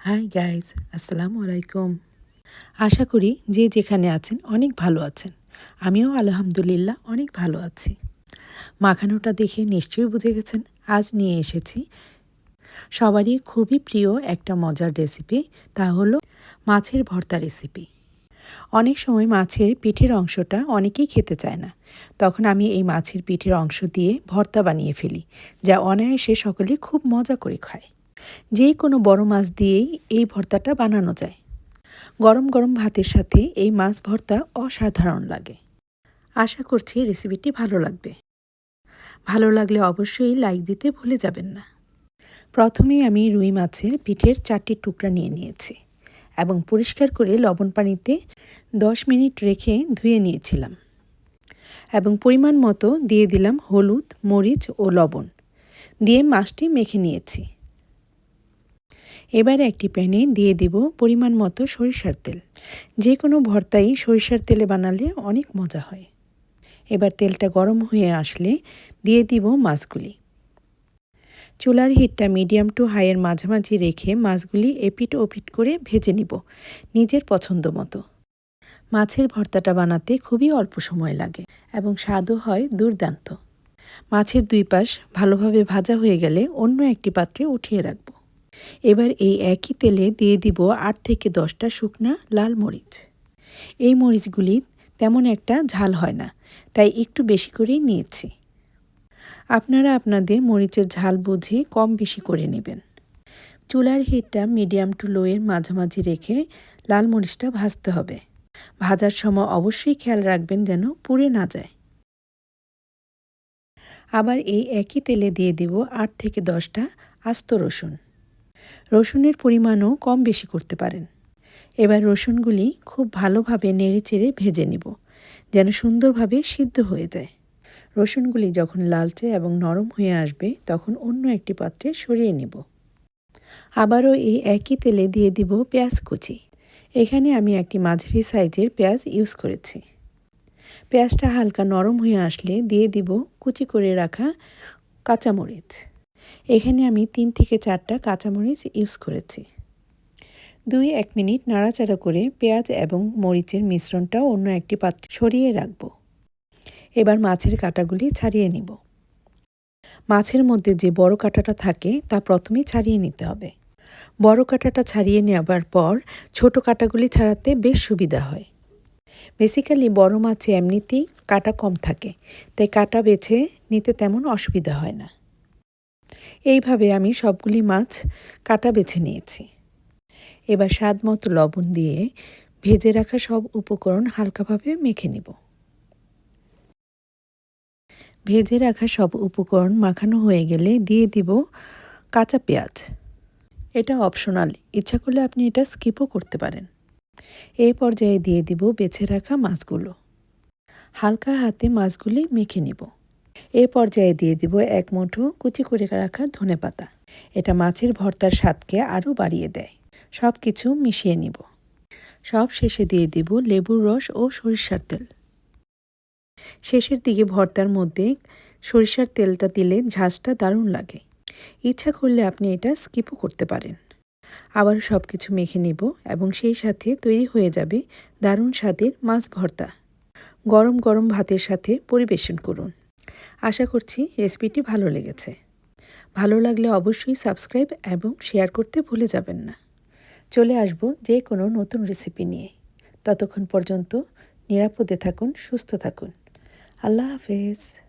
Hi guys আসসালামু আলাইকুম আশা করি যে যেখানে আছেন অনেক ভালো আছেন। আমিও আলহামদুলিল্লাহ অনেক ভালো আছি। মাখানোটা দেখে নিশ্চয়ই বুঝে গেছেন, আজ নিয়ে এসেছি সবারই খুবই প্রিয় একটা মজার রেসিপি তা হলো মাছের ভর্তা রেসিপি অনেক সময় মাছের পিঠের অংশটা অনেকেই খেতে চায় না। তখন আমি এই মাছের পিঠের অংশ দিয়ে ভর্তা বানিয়ে ফেলি, যা অনায়াসে সকলে খুব মজা করে খায়। যে কোনো বড় মাছ দিয়েই এই ভর্তাটা বানানো যায়। গরম গরম ভাতের সাথে এই মাছ ভর্তা অসাধারণ লাগে। আশা করছি রেসিপিটি ভালো লাগবে। ভালো লাগলে অবশ্যই লাইক দিতে ভুলে যাবেন না। প্রথমেই আমি রুই মাছের পিঠের চারটি টুকরা নিয়ে নিয়েছি এবং পরিষ্কার করে লবণ পানিতে দশ মিনিট রেখে ধুয়ে নিয়েছিলাম। এবং পরিমাণ মতো দিয়ে দিলাম হলুদ, মরিচ ও লবণ। দিয়ে মাছটি মেখে নিয়েছি। এবার একটি প্যানে দিয়ে দিব পরিমাণ মতো সরিষার তেল। যে কোনো ভর্তাই সরিষার তেলে বানালে অনেক মজা হয়। এবার তেলটা গরম হয়ে আসলে দিয়ে দিব মাছগুলি। চুলার হিটটা মিডিয়াম টু হাইয়ের মাঝামাঝি রেখে মাছগুলি এপিট ওপিট করে ভেজে নিব নিজের পছন্দ মতো। মাছের ভর্তাটা বানাতে খুবই অল্প সময় লাগে এবং স্বাদও হয় দুর্দান্ত। মাছের দুই পাশ ভালোভাবে ভাজা হয়ে গেলে অন্য একটি পাত্রে উঠিয়ে রাখব। এবার এই একই তেলে দিয়ে দিব আট থেকে দশটা শুকনা লাল মরিচ। এই মরিচগুলি তেমন একটা ঝাল হয় না, তাই একটু বেশি করেই নিয়েছি। আপনারা আপনাদের মরিচের ঝাল বুঝে কম বেশি করে নেবেন। চুলার হিটটা মিডিয়াম টু লোয়ের মাঝামাঝি রেখে লাল মরিচটা ভাজতে হবে। ভাজার সময় অবশ্যই খেয়াল রাখবেন যেন পুড়ে না যায়। আবার এই একই তেলে দিয়ে দিব আট থেকে দশটা আস্ত রসুন। রসুনের পরিমাণও কম বেশি করতে পারেন। এবার রসুনগুলি খুব ভালোভাবে নেড়ে চেড়ে ভেজে নিব, যেন সুন্দরভাবে সিদ্ধ হয়ে যায়। রসুনগুলি যখন লালচে এবং নরম হয়ে আসবে, তখন অন্য একটি পাত্রে সরিয়ে নিব। আবারও এই একই তেলে দিয়ে দিব পেঁয়াজ কুচি। এখানে আমি একটি মাঝারি সাইজের পেঁয়াজ ইউজ করেছি। পেঁয়াজটা হালকা নরম হয়ে আসলে দিয়ে দিব কুচি করে রাখা কাঁচামরিচ। এখানে আমি তিন থেকে চারটা কাঁচামরিচ ইউজ করেছি। দুই এক মিনিট নাড়াচাড়া করে পেঁয়াজ এবং মরিচের মিশ্রণটা অন্য একটি পাত্রে সরিয়ে রাখব। এবার মাছের কাঁটাগুলি ছাড়িয়ে নিব। মাছের মধ্যে যে বড় কাঁটাটা থাকে তা প্রথমেই ছাড়িয়ে নিতে হবে। বড় কাঁটাটা ছাড়িয়ে নেওয়ার পর ছোট কাঁটাগুলি ছাড়াতে বেশ সুবিধা হয়। বেসিক্যালি বড় মাছে এমনিতেই কাটা কম থাকে, তাই কাটা বেছে নিতে তেমন অসুবিধা হয় না। এইভাবে আমি সবগুলি মাছ কাটা বেছে নিয়েছি। এবার স্বাদ মতো লবণ দিয়ে ভেজে রাখা সব উপকরণ হালকাভাবে মেখে নিব। ভেজে রাখা সব উপকরণ মাখানো হয়ে গেলে দিয়ে দিব কাঁচা পেঁয়াজ। এটা অপশনাল, ইচ্ছা করলে আপনি এটা স্কিপও করতে পারেন। এই পর্যায়ে দিয়ে দিব বেছে রাখা মাছগুলো। হালকা হাতে মাছগুলি মেখে নিব। এ পর্যায়ে দিয়ে দিব এক মুঠো কুচি করে রাখা ধনে পাতা। এটা মাছের ভর্তার স্বাদকে আরও বাড়িয়ে দেয়। সব কিছু মিশিয়ে নিব। সব শেষে দিয়ে দিব লেবুর রস ও সরিষার তেল। শেষের দিকে ভর্তার মধ্যে সরিষার তেলটা দিলে ঝাঁজটা দারুণ লাগে। ইচ্ছা করলে আপনি এটা স্কিপও করতে পারেন। আবার সব কিছু মেখে নেব এবং সেই সাথে তৈরি হয়ে যাবে দারুণ স্বাদের মাছ ভর্তা। গরম গরম ভাতের সাথে পরিবেশন করুন। আশা করছি রেসিপিটি ভালো লেগেছে। ভালো লাগলে অবশ্যই সাবস্ক্রাইব এবং শেয়ার করতে ভুলে যাবেন না। চলে আসব যে কোনো নতুন রেসিপি নিয়ে। ততক্ষণ পর্যন্ত নিরাপদে থাকুন, সুস্থ থাকুন। আল্লাহ হাফেজ।